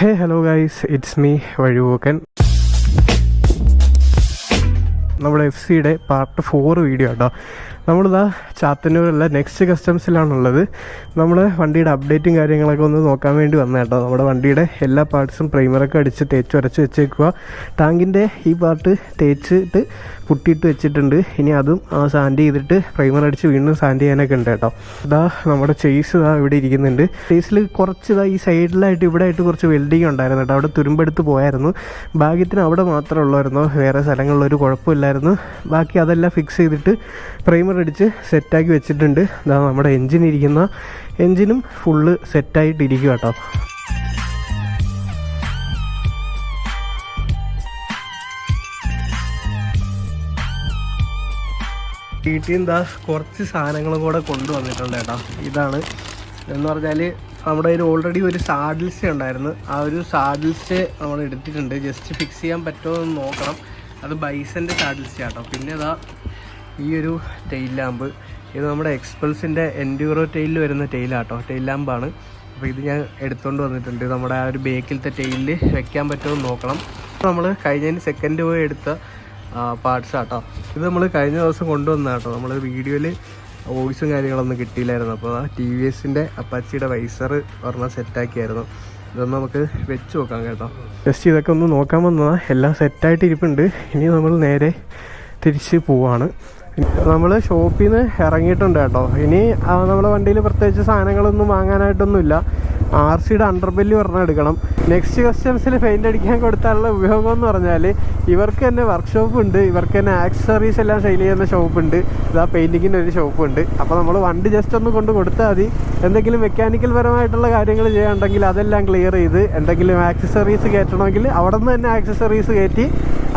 Hey hello guys it's me വഴിപോക്കൻ നമ്മുടെ F സിയുടെ part four video കേട്ടോ നമ്മളിതാ ചാത്തന്നൂരുള്ള നെക്സ്റ്റ് കസ്റ്റംസിലാണുള്ളത്. നമ്മൾ വണ്ടിയുടെ അപ്ഡേറ്റും കാര്യങ്ങളൊക്കെ ഒന്ന് നോക്കാൻ വേണ്ടി വന്ന കേട്ടോ. നമ്മുടെ വണ്ടിയുടെ എല്ലാ പാർട്സും പ്രൈമറൊക്കെ അടിച്ച് തേച്ച് ഉരച്ച് വെച്ചേക്കുക ടാങ്കിന്റെ ഈ പാർട്ട് തേച്ചിട്ട് പുട്ടിയിട്ട് വെച്ചിട്ടുണ്ട്. ഇനി അതും സാൻഡ് ചെയ്തിട്ട് പ്രൈമർ അടിച്ച് വീണ്ടും സാൻഡ് ചെയ്യാനൊക്കെ ഉണ്ട് കേട്ടോ. ഇതാ നമ്മുടെ ചേസ് ഇതാ ഇവിടെ ഇരിക്കുന്നുണ്ട്. ചേസിൽ കുറച്ച് ഇതാ ഈ സൈഡിലായിട്ട് ഇവിടെ ആയിട്ട് കുറച്ച് വെൽഡിങ് ഉണ്ടായിരുന്നു കേട്ടോ. അവിടെ തുരുമ്പെടുത്ത് പോയായിരുന്നു. ഭാഗ്യത്തിന് അവിടെ മാത്രമേ ഉള്ളായിരുന്നു. വേറെ സ്ഥലങ്ങളിലൊരു കുഴപ്പമില്ലായിരുന്നു. ബാക്കി അതെല്ലാം ഫിക്സ് ചെയ്തിട്ട് പ്രൈമർ അടിച്ച് സെറ്റാക്കി വെച്ചിട്ടുണ്ട്. ഇതാ നമ്മുടെ എൻജിൻ ഇരിക്കുന്ന എൻജിനും ഫുള്ള് സെറ്റായിട്ടിരിക്കും കേട്ടോ വീട്ടിൽ നിന്ന് കുറച്ച് സാധനങ്ങൾ കൂടെ കൊണ്ടുവന്നിട്ടുണ്ട് കേട്ടോ. ഇതാണ് എന്ന് പറഞ്ഞാൽ നമ്മുടെ കയ്യിൽ ഓൾറെഡി ഒരു സാഡിൽസ് ഉണ്ടായിരുന്നു. ആ ഒരു സാഡിൽസ് നമ്മൾ എടുത്തിട്ടുണ്ട്. ജസ്റ്റ് ഫിക്സ് ചെയ്യാൻ പറ്റുമോ എന്ന് നോക്കണം. അത് ബൈസന്റെ സാഡിൽസ് കേട്ടോ പിന്നെ ഇതാ ഈ ഒരു ടെയിൽ ലാമ്പ് ഇത് നമ്മുടെ എക്സ്പൾസിന്റെ എൻഡ്യൂറോ ടെയിലിൽ വരുന്ന ടെയിലാട്ടോ ടെയിൽ ലാമ്പാണ് അപ്പോൾ ഇത് ഞാൻ എടുത്തുകൊണ്ട് വന്നിട്ടുണ്ട്. നമ്മുടെ ആ ഒരു ബേക്കിലത്തെ ടെയിലിൽ വെക്കാൻ പറ്റുമെന്ന് നോക്കണം. നമ്മൾ കഴിഞ്ഞതിന് സെക്കൻഡ് പോയി എടുത്ത പാർട്സ് ആട്ടോ. ഇത് നമ്മൾ കഴിഞ്ഞ ദിവസം കൊണ്ടുവന്ന കേട്ടോ നമ്മൾ വീഡിയോയിൽ വോയിസും കാര്യങ്ങളൊന്നും കിട്ടിയില്ലായിരുന്നു. അപ്പോൾ ആ ടി വി എസിന്റെ അപ്പാച്ചിയുടെ വൈസർ ഒരെണ്ണം സെറ്റാക്കിയായിരുന്നു ഇതൊന്ന് നമുക്ക് വെച്ച് നോക്കാം കേട്ടോ. ജസ്റ്റ് ഇതൊക്കെ ഒന്ന് നോക്കാൻ വന്നതാണ് എല്ലാം സെറ്റായിട്ട് ഇരിപ്പുണ്ട് ഇനി നമ്മൾ നേരെ തിരിച്ച് പോവാണ്. നമ്മൾ ഷോപ്പിൽ നിന്ന് ഇറങ്ങിയിട്ടുണ്ട് കേട്ടോ. ഇനി നമ്മുടെ വണ്ടിയിൽ പ്രത്യേകിച്ച് സാധനങ്ങളൊന്നും വാങ്ങാനായിട്ടൊന്നുമില്ല. ആർ സിയുടെ അണ്ടർബെല്ലി പറഞ്ഞാൽ എടുക്കണം നെക്സ്റ്റ് കസ്റ്റംസിൽ പെയിന്റ് അടിക്കാൻ കൊടുത്താലുള്ള ഉപയോഗം എന്ന് പറഞ്ഞാൽ ഇവർക്ക് തന്നെ വർക്ക്ഷോപ്പ് ഉണ്ട്. ഇവർക്ക് തന്നെ ആക്സസറീസ് എല്ലാം സെയിൽ ചെയ്യുന്ന ഷോപ്പ് ഉണ്ട്. ഇതാ പെയിന്റിങ്ങിന്റെ ഒരു ഷോപ്പ് ഉണ്ട്. അപ്പോൾ നമ്മൾ വണ്ടി ജസ്റ്റ് ഒന്ന് കൊണ്ട് കൊടുത്താൽ മതി. എന്തെങ്കിലും മെക്കാനിക്കൽ പരമായിട്ടുള്ള കാര്യങ്ങൾ ചെയ്യാനുണ്ടെങ്കിൽ അതെല്ലാം ക്ലിയർ ചെയ്ത് എന്തെങ്കിലും ആക്സസറീസ് കയറ്റണമെങ്കിൽ അവിടെ നിന്ന് തന്നെ ആക്സസറീസ് കയറ്റി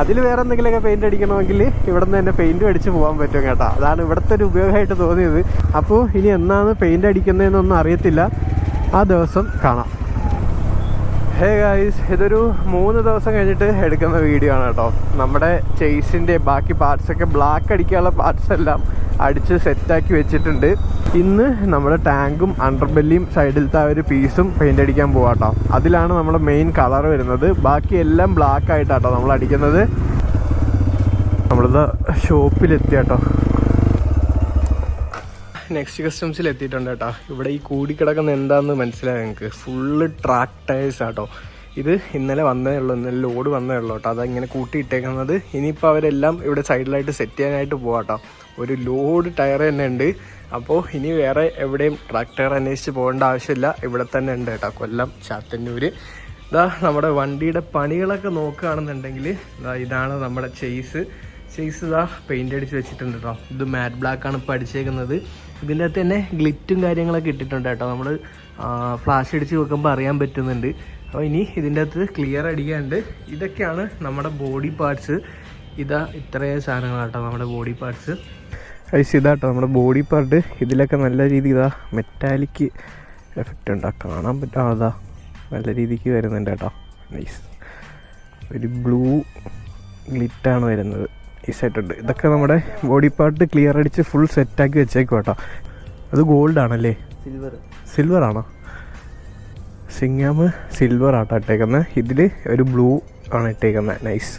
അതിൽ വേറെ എന്തെങ്കിലുമൊക്കെ പെയിന്റ് അടിക്കണമെങ്കിൽ ഇവിടെ നിന്ന് തന്നെ പെയിന്റും അടിച്ച് പോകാൻ പറ്റും കേട്ടോ. അതാണ് ഇവിടുത്തെ ഒരു ഉപയോഗമായിട്ട് തോന്നിയത്. അപ്പോൾ ഇനി എന്നാണ് പെയിന്റ് അടിക്കുന്നതെന്നൊന്നും അറിയത്തില്ല. ആ ദിവസം കാണാം. ഹേ ഗായ്സ് ഇതൊരു മൂന്ന് ദിവസം കഴിഞ്ഞിട്ട് എടുക്കുന്ന വീഡിയോ ആണ് കേട്ടോ. നമ്മുടെ ചേസിന്റെ ബാക്കി പാർട്സൊക്കെ ബ്ലാക്ക് അടിക്കാനുള്ള പാർട്സ് എല്ലാം അടിച്ച് സെറ്റാക്കി വെച്ചിട്ടുണ്ട്. ഇന്ന് നമ്മൾ ടാങ്കും അണ്ടർബെല്ലിയും സൈഡിലത്തെ ആ ഒരു പീസും പെയിന്റ് അടിക്കാൻ പോവാട്ടോ. അതിലാണ് നമ്മുടെ മെയിൻ കളർ വരുന്നത്. ബാക്കി എല്ലാം ബ്ലാക്ക് ആയിട്ടാട്ടോ നമ്മൾ അടിക്കുന്നത്. നമ്മളിത് ഷോപ്പിലെത്തി കേട്ടോ നെക്സ്റ്റ് കസ്റ്റംസിൽ എത്തിയിട്ടുണ്ട് കേട്ടോ. ഇവിടെ ഈ കൂടിക്കിടക്കുന്ന എന്താണെന്ന് മനസ്സിലായി ഞങ്ങൾക്ക് ഫുള്ള് ട്രാക്ക് ടയേഴ്സ് ആട്ടോ. ഇത് ഇന്നലെ വന്നേ ഉള്ളൂ ഇന്നലെ ലോഡ് വന്നേ ഉള്ളൂ കേട്ടോ. അതങ്ങനെ കൂട്ടിയിട്ടേക്കുന്നത്. ഇനിയിപ്പോൾ അവരെല്ലാം ഇവിടെ സൈഡിലായിട്ട് സെറ്റ് ചെയ്യാനായിട്ട് പോവാട്ടോ. ഒരു ലോഡ് ടയർ തന്നെ ഉണ്ട്. അപ്പോൾ ഇനി വേറെ എവിടെയും ട്രാക്ടർ അന്വേഷിച്ച് പോകേണ്ട ആവശ്യമില്ല. ഇവിടെ തന്നെ ഉണ്ട് കേട്ടോ കൊല്ലം ചാത്തന്നൂർ ഇതാ നമ്മുടെ വണ്ടിയുടെ പണികളൊക്കെ നോക്കുകയാണെന്നുണ്ടെങ്കിൽ ഇതാ ഇതാണ് നമ്മുടെ ചെയ്സ് ചെയ്സ് ഇതാ പെയിന്റ് അടിച്ച് വെച്ചിട്ടുണ്ട് കേട്ടോ. ഇത് മാറ്റ് ബ്ലാക്ക് ആണ് ഇപ്പോൾ അടിച്ചേക്കുന്നത്. ഇതിന്റെ അകത്ത് തന്നെ ഗ്ലിറ്റും കാര്യങ്ങളൊക്കെ ഇട്ടിട്ടുണ്ട് കേട്ടോ. നമ്മൾ ഫ്ലാഷ് അടിച്ച് വെക്കുമ്പോൾ അറിയാൻ പറ്റുന്നുണ്ട്. അപ്പോൾ ഇനി ഇതിന്റെ അകത്ത് ക്ലിയർ അടിക്കാണ്ട് ഇതൊക്കെയാണ് നമ്മുടെ ബോഡി പാർട്സ് ഇതാ ഇത്രയും സാധനങ്ങളാട്ടോ കേട്ടോ നമ്മുടെ ബോഡി പാർട്സ് ഐസ് ഇതാട്ടോ നമ്മുടെ ബോഡി പാർട്ട് ഇതിലൊക്കെ നല്ല രീതി ഇതാ മെറ്റാലിക് എഫക്റ്റ് ഉണ്ടാ കാണാൻ പറ്റാ. അതാ നല്ല രീതിക്ക് വരുന്നുണ്ട് കേട്ടോ. നൈസ് ഒരു ബ്ലൂ ഗ്ലിറ്റാണ് വരുന്നത്. ഈ സെറ്റുണ്ട് ഇതൊക്കെ നമ്മുടെ ബോഡി പാർട്ട് ക്ലിയർ അടിച്ച് ഫുൾ സെറ്റാക്കി വെച്ചേക്കും കേട്ടോ അത് ഗോൾഡ് ആണല്ലേ? സിൽവർ സിൽവർ ആണോ? സിംഗാമ് സിൽവർ ആട്ടോ ഇട്ടേക്കുന്നത് ഇതിൽ ഒരു ബ്ലൂ ആണ് ഇട്ടേക്കുന്നത് നൈസ്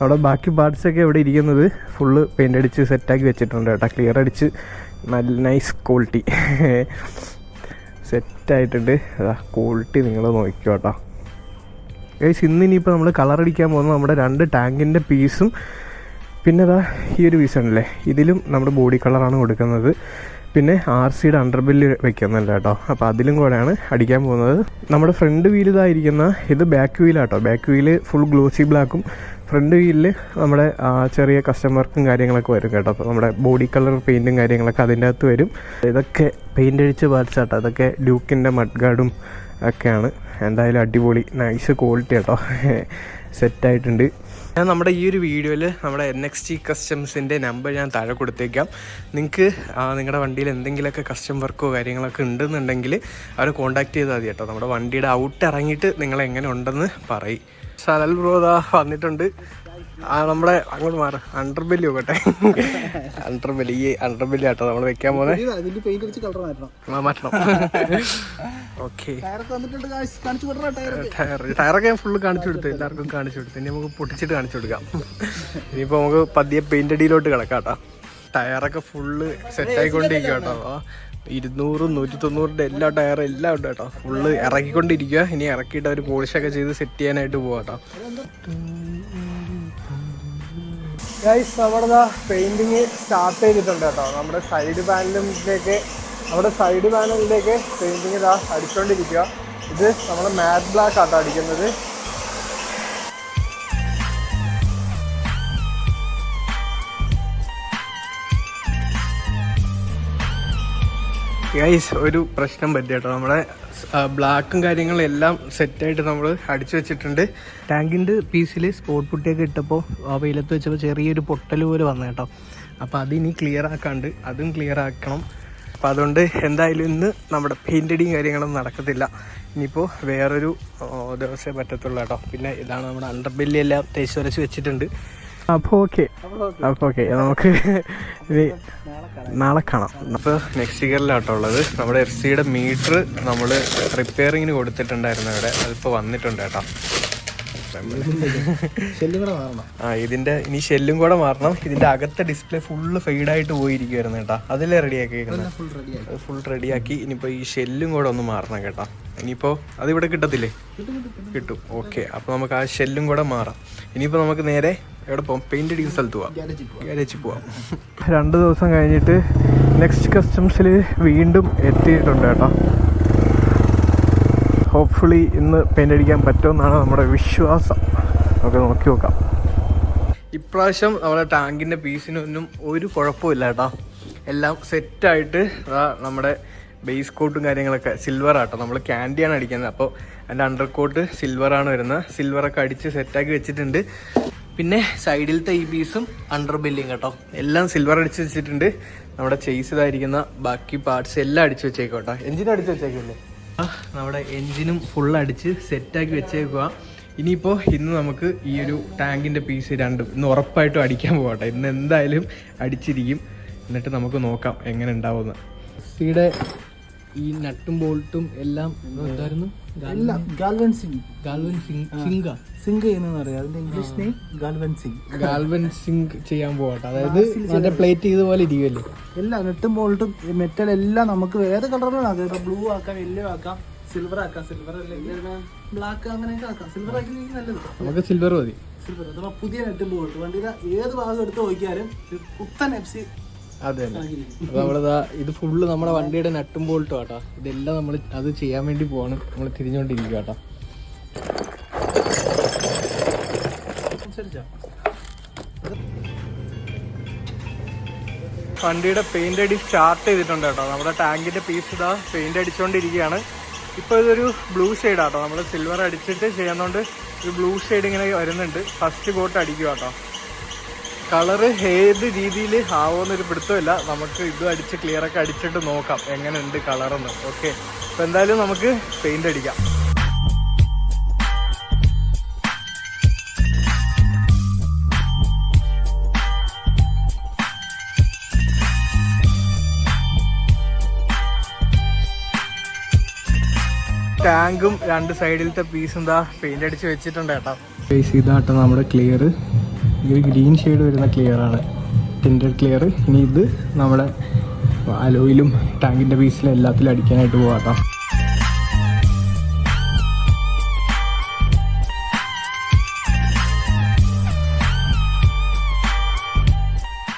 അവിടെ ബാക്കി പാർട്സ് ഒക്കെ ഇവിടെ ഇരിക്കുന്നത് ഫുള്ള് പെയിന്റ് അടിച്ച് സെറ്റാക്കി വെച്ചിട്ടുണ്ട് കേട്ടോ. ക്ലിയർ അടിച്ച് നല്ല നൈസ് ക്വാളിറ്റി സെറ്റായിട്ടുണ്ട് അതാ ക്വാളിറ്റി നിങ്ങൾ നോക്കിക്കോ കേട്ടോ. ഗൈസ് ഇന്ന് ഇനിയിപ്പോൾ നമ്മൾ കളർ അടിക്കാൻ പോകുന്നത് നമ്മുടെ രണ്ട് ടാങ്കിന്റെ പീസും പിന്നെ അതാ ഈ ഒരു പീസ് ഉണ്ടല്ലേ? ഇതിലും നമ്മുടെ ബോഡി കളറാണ് കൊടുക്കുന്നത്. പിന്നെ ആർ സിയുടെ അണ്ടർബില്ല് വെക്കുന്നുണ്ട് കേട്ടോ അപ്പോൾ അതിലും കൂടെയാണ് അടിക്കാൻ പോകുന്നത്. നമ്മുടെ ഫ്രണ്ട് വീൽ ഇതായിരിക്കുന്ന ഇത് ബാക്ക് വീലാട്ടോ ബാക്ക് വീൽ ഫുൾ ഗ്ലോസി ബ്ലാക്കും ഫ്രണ്ട് വീലിൽ നമ്മുടെ ചെറിയ കസ്റ്റം വർക്കും കാര്യങ്ങളൊക്കെ വരും കേട്ടോ. അപ്പോൾ നമ്മുടെ ബോഡി കളർ പെയിന്റും കാര്യങ്ങളൊക്കെ അതിന്റെ അകത്ത് വരും. ഇതൊക്കെ പെയിന്റ് അടിച്ച് പാലിച്ചാട്ടോ. അതൊക്കെ ഡ്യൂക്കിന്റെ മഡ്ഗാർഡും ഒക്കെയാണ്. എന്തായാലും അടിപൊളി നൈസ് ക്വാളിറ്റി കേട്ടോ സെറ്റായിട്ടുണ്ട് ഞാൻ നമ്മുടെ ഈ ഒരു വീഡിയോയിൽ നമ്മുടെ എൻ എക്സ് ടി കസ്റ്റംസിന്റെ നമ്പർ ഞാൻ താഴെ കൊടുത്തേക്കാം. നിങ്ങൾക്ക് നിങ്ങളുടെ വണ്ടിയിൽ എന്തെങ്കിലുമൊക്കെ കസ്റ്റം വർക്കോ കാര്യങ്ങളൊക്കെ ഉണ്ടെന്നുണ്ടെങ്കിൽ അവരെ കോൺടാക്ട് ചെയ്താൽ മതി കേട്ടോ. നമ്മുടെ വണ്ടിയുടെ ഔട്ട് ഇറങ്ങിയിട്ട് നിങ്ങൾ എങ്ങനെ ഉണ്ടെന്ന് പറയും. സലൽ ബ്രോ ദാ വന്നിട്ടുണ്ട്. ആ നമ്മുടെ അങ്ങോട്ട് മാറ. അണ്ടർബെല്ലി നോക്കട്ടെ. അണ്ടർബെല്ലി ഈ അണ്ടർബെല്ലി ആട്ടോ നമ്മൾ വെക്കാൻ പോലെ മാറ്റണം. ഓക്കെ ടയറൊക്കെ ഞാൻ ഫുള്ള് കാണിച്ചു കൊടുത്തു. എല്ലാവർക്കും കാണിച്ചു കൊടുത്തു. ഇനി നമുക്ക് പൊട്ടിച്ചിട്ട് കാണിച്ചു കൊടുക്കാം. ഇനിയിപ്പോൾ നമുക്ക് പതിയെ പെയിന്റ് അടിയിലോട്ട് കിടക്കാം കേട്ടോ ടയറൊക്കെ ഫുള്ള് സെറ്റ് ആയിക്കൊണ്ടിരിക്കുക കേട്ടോ ഇരുന്നൂറും നൂറ്റി തൊണ്ണൂറിന്റെ എല്ലാ ടയറും എല്ലാം ഉണ്ട് കേട്ടോ. ഫുള്ള് ഇറക്കിക്കൊണ്ടിരിക്കുക ഇനി ഇറക്കിയിട്ട് അവർ പോളിഷൊക്കെ ചെയ്ത് സെറ്റ് ചെയ്യാനായിട്ട് പോവാം കേട്ടോ ഗൈസ് നമ്മുടെ പെയിന്റിങ് സ്റ്റാർട്ട് ചെയ്തിട്ടുണ്ട് കേട്ടോ. നമ്മുടെ സൈഡ് പാനലിലേക്ക് നമ്മുടെ സൈഡ് പാനലിലേക്ക് പെയിന്റിങ് ഇതാ അടിച്ചുകൊണ്ടിരിക്കുക ഇത് നമ്മൾ മാറ്റ് ബ്ലാക്ക് ആട്ടോ അടിക്കുന്നത്. ഗൈസ് ഒരു പ്രശ്നം പറ്റി കേട്ടോ. നമ്മുടെ ബ്ലാക്കും കാര്യങ്ങളും എല്ലാം സെറ്റായിട്ട് നമ്മൾ അടിച്ചു വെച്ചിട്ടുണ്ട്. ടാങ്കിന്റെ പീസിൽ സ്പോട്ട് പുട്ടിയൊക്കെ ഇട്ടപ്പോൾ വെയിലത്ത് വെച്ചപ്പോൾ ചെറിയൊരു പൊട്ടൽ പോലെ വന്നു കേട്ടോ. അപ്പോൾ അതിനി ക്ലിയർ ആക്കാണ്ട് അതും ക്ലിയർ ആക്കണം. അപ്പോൾ അതുകൊണ്ട് എന്തായാലും ഇന്ന് നമ്മുടെ പെയിന്റടിയും കാര്യങ്ങളൊന്നും നടക്കത്തില്ല. ഇനിയിപ്പോൾ വേറൊരു ദിവസമേ പറ്റത്തുള്ളൂ കേട്ടോ. പിന്നെ ഇതാണ് നമ്മുടെ അണ്ടർബെല്ലി എല്ലാം തേച്ച് വരച്ച് വെച്ചിട്ടുണ്ട്. അപ്പോൾ ഓക്കെ അപ്പോൾ ഓക്കെ നമുക്ക് ഇനി നാളെ കാണാം. അപ്പോൾ നെക്സ്റ്റ് ഇയറിലാട്ടോ ഉള്ളത്. നമ്മുടെ എഫ് സിയുടെ മീറ്റർ നമ്മൾ റിപ്പയറിങ്ങിന് കൊടുത്തിട്ടുണ്ടായിരുന്നു ഇവിടെ അതിപ്പോൾ വന്നിട്ടുണ്ട് കേട്ടോ. ഷെല്ലും കൂടെ മാറണം ആ ഇതിന്റെ ഇനി ഷെല്ലും കൂടെ മാറണം. ഇതിന്റെ അകത്തെ ഡിസ്പ്ലേ ഫുള്ള് ഫെയ്ഡായിട്ട് പോയിരിക്കുവായിരുന്നു കേട്ടോ. അതിലേ റെഡിയാക്കി ഫുൾ റെഡിയാക്കി ഇനിയിപ്പോ ഈ ഷെല്ലും കൂടെ ഒന്ന് മാറണം കേട്ടോ. ഇനിയിപ്പോ അത് ഇവിടെ കിട്ടത്തില്ലേ? കിട്ടും ഓക്കെ അപ്പൊ നമുക്ക് ആ ഷെല്ലും കൂടെ മാറാം. ഇനിയിപ്പോ നമുക്ക് നേരെ എവിടെ പോകാം പെയിന്റ് അടിക്കുന്ന സ്ഥലത്ത് പോവാം. ഗ്യാരേജിൽ പോവാം. ഗാരേജിൽ പോവാം. രണ്ട് ദിവസം കഴിഞ്ഞിട്ട് നെക്സ്റ്റ് കസ്റ്റംസിൽ വീണ്ടും എത്തിയിട്ടുണ്ട് കേട്ടോ. ഹോപ്പ്ഫുള്ളി ഇന്ന് പെയിന്റ് അടിക്കാൻ പറ്റുമെന്നാണ് നമ്മുടെ വിശ്വാസം. നമുക്ക് നോക്കി നോക്കാം. ഇപ്രാവശ്യം നമ്മുടെ ടാങ്കിന്റെ പീസിനൊന്നും ഒരു കുഴപ്പമില്ല കേട്ടോ. എല്ലാം സെറ്റായിട്ട് നമ്മുടെ ബേസ് കോട്ടും കാര്യങ്ങളൊക്കെ സിൽവർ ആട്ടോ. നമ്മൾ ക്യാൻഡിയാണ് അടിക്കുന്നത്. അപ്പോൾ അതിന്റെ അണ്ടർ കോട്ട് സിൽവറാണ് വരുന്നത്. സിൽവറൊക്കെ അടിച്ച് സെറ്റാക്കി വെച്ചിട്ടുണ്ട്. പിന്നെ സൈഡിലത്തെ ഈ പീസും അണ്ടർ ബില്ലിങ് കേട്ടോ. എല്ലാം സിൽവർ അടിച്ച് വെച്ചിട്ടുണ്ട്. നമ്മുടെ ചെയ്സ് ഇതായിരിക്കുന്ന ബാക്കി പാർട്സ് എല്ലാം അടിച്ച് വെച്ചേക്കും കേട്ടോ എഞ്ചിൻ അടിച്ച് വെച്ചേക്കില്ലേ ആ, നമ്മുടെ എഞ്ചിനും ഫുൾ അടിച്ച് സെറ്റാക്കി വെച്ചേക്കുക ഇനിയിപ്പോൾ ഇന്ന് നമുക്ക് ഈ ഒരു ടാങ്കിന്റെ പീസ് രണ്ടും ഇന്ന് ഉറപ്പായിട്ടും അടിക്കാൻ പോകട്ടെ ഇന്ന് എന്തായാലും അടിച്ചിരിക്കും. എന്നിട്ട് നമുക്ക് നോക്കാം എങ്ങനെ ഉണ്ടാവുമെന്ന്. സിയുടെ ഈ നട്ടും ബോൾട്ടും എല്ലാം എന്തായിരുന്നു? എല്ലാം ഗാൽവൻ സിംഗ്. ഗാൽവൻ സിംഗ് സിംഗ. സിംഗ് ചെയ്യുന്നതെന്ന് അറിയാം അതിന്റെ ഇംഗ്ലീഷ് നെയിം ഗാൽവൻ സിംഗ്. ഗാൽവൻ സിംഗ് ചെയ്യാൻ പോകട്ടെ അതായത് മറ്റേ പ്ലേറ്റ് ഇതുപോലെ ഇരിക്കുമല്ലേ എല്ലാം നട്ടും ബോൾട്ടും മെറ്റൽ എല്ലാം നമുക്ക് ഏത് കളറിലും ആക്കാം ബ്ലൂ ആക്കാം യെല്ലോ ആക്കാം സിൽവർ ആക്കാം. സിൽവർ അല്ലെങ്കിൽ ബ്ലാക്ക് അങ്ങനെയൊക്കെ ആക്കാം. സിൽവർ ആക്കി നല്ലത്. നമുക്ക് സിൽവർ മതി. സിൽവർ അഥവാ പുതിയ നെട്ടും ബോൾട്ട്. വണ്ടിയുടെ ഏത് ഭാഗം എടുത്ത് നോക്കിയാലും പുത്തൻ എഫ് സി അതെ അപ്പൊ നമ്മളിതാ ഇത് ഫുള്ള് നമ്മുടെ വണ്ടിയുടെ നട്ടും ബോൾട്ടും ആട്ടാ. ഇതെല്ലാം നമ്മൾ അത് ചെയ്യാൻ വേണ്ടി പോവാണ്. നമ്മൾ തിരിഞ്ഞോണ്ടിരിക്കും ആട്ടാ വണ്ടിയുടെ പെയിന്റ് അടി സ്റ്റാർട്ട് ചെയ്തിട്ടുണ്ട് കേട്ടോ നമ്മുടെ ടാങ്കിന്റെ പീസ് ഇതാ പെയിന്റ് അടിച്ചുകൊണ്ടിരിക്കുകയാണ് ഇപ്പോൾ ഇതൊരു ബ്ലൂ ഷെയ്ഡ് ആട്ടോ. നമ്മൾ സിൽവർ അടിച്ചിട്ട് ചെയ്യുന്നതുകൊണ്ട് ഒരു ബ്ലൂ ഷെയ്ഡ് ഇങ്ങനെ വരുന്നുണ്ട്. ഫസ്റ്റ് കോട്ട് അടിക്കുക കേട്ടോ കളറ് ഏത് രീതിയിൽ ആവുമെന്നൊരു പിടുത്തമില്ല. നമുക്ക് ഇതും അടിച്ച് ക്ലിയർ ഒക്കെ അടിച്ചിട്ട് നോക്കാം എങ്ങനെയുണ്ട് കളറെന്ന്. ഓക്കെ അപ്പോൾ എന്തായാലും നമുക്ക് പെയിന്റ് അടിക്കാം. ടാങ്കും രണ്ട് സൈഡിലത്തെ പീസും എന്താ പെയിന്റ് അടിച്ച് വെച്ചിട്ടുണ്ട് കേട്ടോ. ഇതാട്ടോ നമ്മുടെ ക്ലിയർ ഇത് ഗ്രീൻ ഷെയ്ഡ് വരുന്ന ക്ലിയറാണ് ടിന്റഡ് ക്ലിയർ ഇനി ഇത് നമ്മുടെ അലോയിലും ടാങ്കിന്റെ പീസിലും എല്ലാത്തിലും അടിക്കാനായിട്ട് പോകാം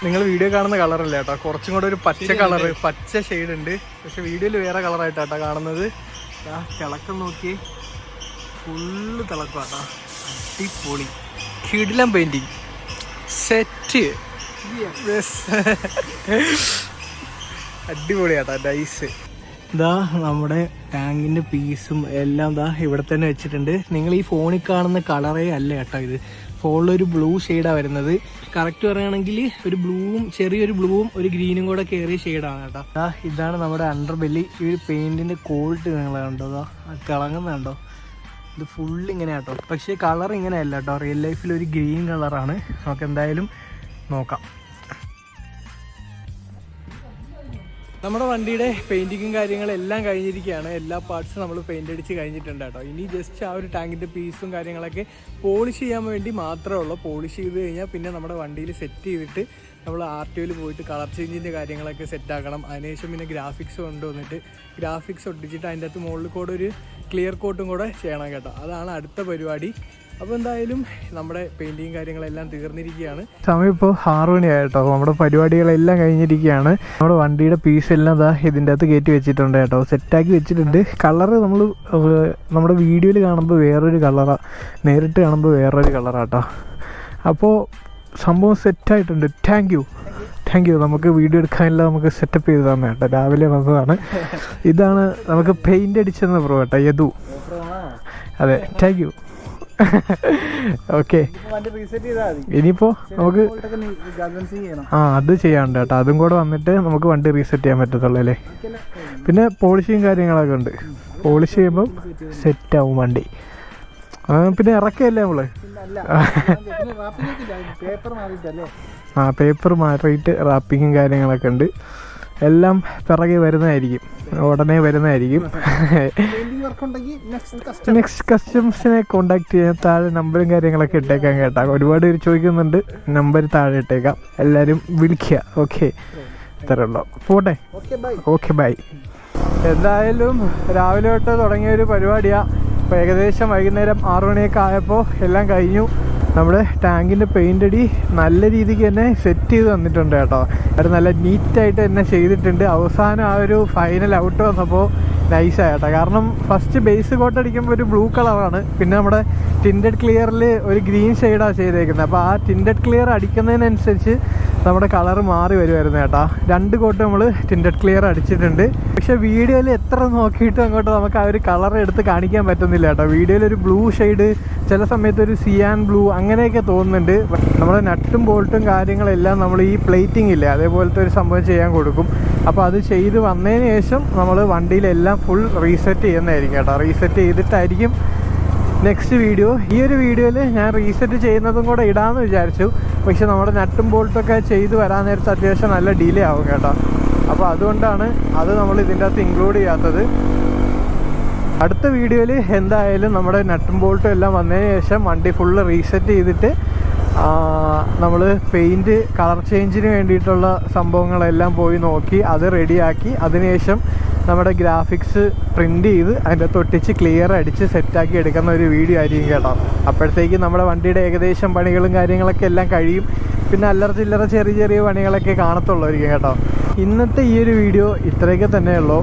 നിങ്ങൾ വീഡിയോ കാണുന്ന കളറല്ല കേട്ടോ കുറച്ചും കൂടെ ഒരു പച്ച കളർ പച്ച ഷെയ്ഡ് ഉണ്ട്. പക്ഷെ വീഡിയോയിൽ വേറെ കളറായിട്ടാട്ടോ കാണുന്നത്. ആ തിളക്കം നോക്കി. ഫുള്ള് തിളക്കാട്ടോ അടിപൊളി. കിടിലം പെയിന്റിങ് സെറ്റ്. അടിപൊളിയാട്ടോ നൈസ് ഇതാ നമ്മുടെ ടാങ്കിന്റെ പീസും എല്ലാം ദാ ഇവിടെ തന്നെ വെച്ചിട്ടുണ്ട്. നിങ്ങൾ ഈ ഫോണിൽ കാണുന്ന കളറേ അല്ല കേട്ടോ ഇത്. ഫോണിലൊരു ഒരു ബ്ലൂ ഷെയ്ഡാണ് വരുന്നത്. കറക്റ്റ് പറയുകയാണെങ്കിൽ ഒരു ബ്ലൂവും ചെറിയൊരു ബ്ലൂവും ഒരു ഗ്രീനും കൂടെ കയറിയ ഷെയ്ഡാണ് കേട്ടോ ഇതാണ് നമ്മുടെ അണ്ടർ ബെല്ലി ഈ ഒരു പെയിന്റിന്റെ ക്വാളിറ്റി നിങ്ങൾ കണ്ടോ? തിളങ്ങുന്നുണ്ടോ? ഇത് ഫുൾ ഇങ്ങനെ കേട്ടോ പക്ഷേ കളർ ഇങ്ങനെ അല്ല കേട്ടോ റിയൽ ലൈഫിൽ ഒരു ഗ്രീൻ കളറാണ് നമുക്ക് എന്തായാലും നോക്കാം. നമ്മുടെ വണ്ടിയുടെ പെയിന്റിങ്ങും കാര്യങ്ങളെല്ലാം കഴിഞ്ഞിരിക്കുകയാണ്. എല്ലാ പാർട്സും നമ്മൾ പെയിന്റ് അടിച്ച് കഴിഞ്ഞിട്ടുണ്ട് കേട്ടോ ഇനി ജസ്റ്റ് ആ ഒരു ടാങ്കിന്റെ പീസും കാര്യങ്ങളൊക്കെ പോളിഷ് ചെയ്യാൻ വേണ്ടി മാത്രമേ ഉള്ളൂ. പോളിഷ് ചെയ്ത് കഴിഞ്ഞാൽ പിന്നെ നമ്മുടെ വണ്ടിയിൽ സെറ്റ് ചെയ്തിട്ട് നമ്മൾ ആർ ടി ഒയിൽ പോയിട്ട് കളർ ചേഞ്ചിന്റെ കാര്യങ്ങളൊക്കെ സെറ്റാക്കണം അതിനുശേഷം പിന്നെ ഗ്രാഫിക്സ് കൊണ്ടുവന്നിട്ട് ഗ്രാഫിക്സ് ഒട്ടിച്ചിട്ട് അതിന്റെ അകത്ത് മുകളിൽ കൂടെ ഒരു ക്ലിയർ കോട്ടും കൂടെ ചെയ്യണം കേട്ടോ. അതാണ് അടുത്ത പരിപാടി. അപ്പോൾ എന്തായാലും നമ്മുടെ പെയിന്റിങ് കാര്യങ്ങളെല്ലാം തീർന്നിരിക്കുകയാണ്. സമയം ഇപ്പോൾ ആറു മണിയായിട്ടോ നമ്മുടെ പരിപാടികളെല്ലാം കഴിഞ്ഞിരിക്കുകയാണ്. നമ്മുടെ വണ്ടിയുടെ പീസ് എല്ലാം ദാ ഇതിന്റെ അകത്ത് കയറ്റി വെച്ചിട്ടുണ്ട് കേട്ടോ. സെറ്റാക്കി വെച്ചിട്ടുണ്ട്. കളറ് നമ്മൾ നമ്മുടെ വീഡിയോയിൽ കാണുമ്പോൾ വേറൊരു കളറാണ് നേരിട്ട് കാണുമ്പോൾ വേറൊരു കളറാട്ടോ അപ്പോൾ സംഭവം സെറ്റായിട്ടുണ്ട് താങ്ക് യു താങ്ക് യു നമുക്ക് വീഡിയോ എടുക്കാനുള്ള നമുക്ക് സെറ്റപ്പ് ചെയ്ത് തന്നെ കേട്ടോ രാവിലെ വന്നതാണ്. ഇതാണ് നമുക്ക് പെയിന്റ് അടിച്ചെന്ന് പ്രോ കേട്ടോ യദു. അതെ താങ്ക് യു ഓക്കെ ഇനിയിപ്പോ നമുക്ക് ആ അത് ചെയ്യാണ്ട് കേട്ടോ. അതും കൂടെ വന്നിട്ട് നമുക്ക് വണ്ടി റീസെറ്റ് ചെയ്യാൻ പറ്റത്തുള്ളൂ അല്ലേ? പിന്നെ പോളിഷിങ് കാര്യങ്ങളൊക്കെ ഉണ്ട്. പോളിഷ് ചെയ്യുമ്പം സെറ്റ് ആവും വണ്ടി. പിന്നെ ഇറക്കല്ലേ നമ്മൾ? പേപ്പർ മാറിയിട്ടല്ലേ? ആ പേപ്പർ മാറിയിട്ട് റാപ്പിങ്ങും കാര്യങ്ങളൊക്കെ ഉണ്ട്. എല്ലാം പിറകെ വരുന്നതായിരിക്കും. ഉടനെ വരുന്നതായിരിക്കും. നെക്സ്റ്റ് കസ്റ്റംസിനെ കോണ്ടാക്ട് ചെയ്യാൻ താഴെ നമ്പറും കാര്യങ്ങളൊക്കെ ഇട്ടേക്കാം കേട്ടോ. ഒരുപാട് പേര് ചോദിക്കുന്നുണ്ട്. നമ്പർ താഴെ ഇട്ടേക്കാം. എല്ലാവരും വിളിക്കുക. ഓക്കെ ഇത്രേ ഉള്ളൂ. പോട്ടെ? ഓക്കെ ബൈ ഓക്കെ ബൈ എന്തായാലും രാവിലെ തൊട്ട് തുടങ്ങിയ ഒരു പരിപാടിയാണ് അപ്പോൾ ഏകദേശം വൈകുന്നേരം ആറു മണിയൊക്കെ ആയപ്പോൾ എല്ലാം കഴിഞ്ഞു. നമ്മുടെ ടാങ്കിന്റെ പെയിന്റ് അടി നല്ല രീതിക്ക് തന്നെ സെറ്റ് ചെയ്ത് തന്നിട്ടുണ്ട് കേട്ടോ. അത് നല്ല നീറ്റായിട്ട് തന്നെ ചെയ്തിട്ടുണ്ട്. അവസാനം ആ ഒരു ഫൈനൽ ഔട്ട് വന്നപ്പോൾ നൈസായി കേട്ടോ. കാരണം ഫസ്റ്റ് ബേസ് കോട്ട് അടിക്കുമ്പോൾ ഒരു ബ്ലൂ കളറാണ് പിന്നെ നമ്മുടെ ടിൻഡഡ് ക്ലിയറിൽ ഒരു ഗ്രീൻ ഷെയ്ഡാണ് ചെയ്തേക്കുന്നത് അപ്പോൾ ആ ടിൻഡഡ് ക്ലിയർ അടിക്കുന്നതിനനുസരിച്ച് നമ്മുടെ കളർ മാറി വരുമായിരുന്നു കേട്ടോ. രണ്ട് കോട്ട് നമ്മൾ ടിൻഡഡ് ക്ലിയർ അടിച്ചിട്ടുണ്ട്. പക്ഷെ വീഡിയോയിൽ എത്ര നോക്കിയിട്ടും അങ്ങോട്ട് നമുക്ക് ആ ഒരു കളർ എടുത്ത് കാണിക്കാൻ പറ്റുന്നില്ല കേട്ടോ. വീഡിയോയിൽ ഒരു ബ്ലൂ ഷെയ്ഡ് ചില സമയത്ത് ഒരു സിയാൻ ബ്ലൂ അങ്ങനെയൊക്കെ തോന്നുന്നുണ്ട്. നമ്മുടെ നട്ടും ബോൾട്ടും കാര്യങ്ങളെല്ലാം നമ്മൾ ഈ പ്ലേറ്റിംഗ് ഇല്ലേ അതേപോലത്തെ ഒരു സംഭവം ചെയ്യാൻ കൊടുക്കും. അപ്പോൾ അത് ചെയ്ത് വന്നതിന് ശേഷം നമ്മൾ വണ്ടിയിലെല്ലാം ഫുൾ റീസെറ്റ് ചെയ്യുന്നതായിരിക്കും കേട്ടോ. റീസെറ്റ് ചെയ്തിട്ടായിരിക്കും നെക്സ്റ്റ് വീഡിയോ ഈ ഒരു വീഡിയോയിൽ ഞാൻ റീസെറ്റ് ചെയ്യുന്നതും കൂടെ ഇടാമെന്ന് വിചാരിച്ചു. പക്ഷെ നമ്മുടെ നട്ടും ബോൾട്ടൊക്കെ ചെയ്ത് വരാൻ നേരത്തെ അത്യാവശ്യം നല്ല ഡിലേ ആവും കേട്ടോ. അപ്പോൾ അതുകൊണ്ടാണ് അത് നമ്മൾ ഇതിന്റെ അകത്ത് ഇൻക്ലൂഡ് ചെയ്യാത്തത്. അടുത്ത വീഡിയോയിൽ എന്തായാലും നമ്മുടെ നട്ടും ബോൾട്ടും എല്ലാം വന്നതിന് ശേഷം വണ്ടി ഫുള്ള് റീസെറ്റ് ചെയ്തിട്ട് നമ്മൾ പെയിന്റ് കളർ ചേഞ്ചിന് വേണ്ടിയിട്ടുള്ള സംഭവങ്ങളെല്ലാം പോയി നോക്കി അത് റെഡിയാക്കി അതിനുശേഷം നമ്മുടെ ഗ്രാഫിക്സ് പ്രിന്റ് ചെയ്ത് അതിന്റെ തൊട്ടിച്ച് ക്ലിയർ അടിച്ച് സെറ്റാക്കി എടുക്കുന്ന ഒരു വീഡിയോ ആയിരിക്കും കേട്ടോ. അപ്പോഴത്തേക്ക് നമ്മുടെ വണ്ടിയുടെ ഏകദേശം പണികളും കാര്യങ്ങളൊക്കെ എല്ലാം കഴിയും. പിന്നെ അല്ലറ ചില്ലറ ചെറിയ ചെറിയ പണികളൊക്കെ കാണത്തുള്ളായിരിക്കും കേട്ടോ. ഇന്നത്തെ ഈ ഒരു വീഡിയോ ഇത്രയൊക്കെ തന്നെയുള്ളൂ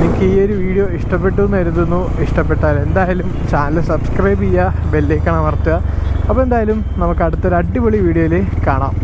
നിങ്ങൾക്ക് ഈ ഒരു വീഡിയോ ഇഷ്ടപ്പെട്ടു എന്ന് കരുതുന്നു. ഇഷ്ടപ്പെട്ടാൽ എന്തായാലും ചാനൽ സബ്സ്ക്രൈബ് ചെയ്യുക ബെല്ലേക്കണം അമർത്തുക. അപ്പോൾ എന്തായാലും നമുക്ക് അടുത്തൊരു അടിപൊളി വീഡിയോയിൽ കാണാം.